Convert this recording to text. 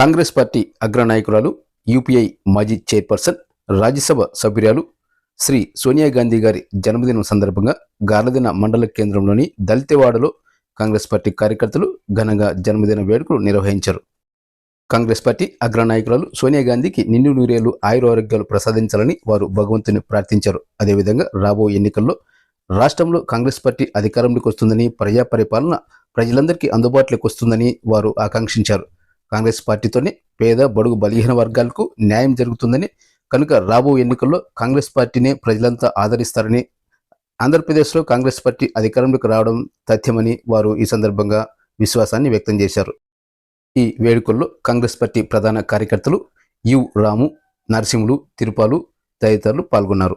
Congress party అగ్రనాయకురాలు UPA మాజీ chairperson Rajya Sabha సభ్యురాలు శ్రీ సోనియా గాంధీ గారి జన్మదినం సందర్భంగా గార్లదిన మండల కేంద్రంలోని దళితవాడలో కాంగ్రెస్ పార్టీ కార్యకర్తలు ఘనంగా జన్మదిన వేడుకలు నిర్వహించారు. కాంగ్రెస్ పార్టీ అగ్రనాయకురాలు సోనియా గాంధీకి నిండు నూరేళ్ళు ఆయురారోగ్యాలు ప్రసాదించాలని వారు భగవంతుని ప్రార్థించారు. అదేవిధంగా రాబోయే ఎన్నికల్లో రాష్ట్రంలో కాంగ్రెస్ పార్టీ అధికారంలోకి వస్తుందని ప్రజా పరిపాలన ప్రజలందరికీ అందుబాటులోకి వస్తుందని వారు ఆకాంక్షించారు. కాంగ్రెస్ పార్టీతోనే పేద బడుగు బలహీన వర్గాలకు న్యాయం జరుగుతుందని కనుక రాబో ఎన్నికల్లో కాంగ్రెస్ పార్టీనే ప్రజలంతా ఆదరిస్తారని ఆంధ్రప్రదేశ్లో కాంగ్రెస్ పార్టీ అధికారంలోకి రావడం తథ్యమని వారు ఈ సందర్భంగా విశ్వాసాన్ని వ్యక్తం చేశారు. ఈ వేడుకల్లో కాంగ్రెస్ పార్టీ ప్రధాన కార్యకర్తలు యు రాము నరసింహులు తిరుపాలు తదితరులు పాల్గొన్నారు.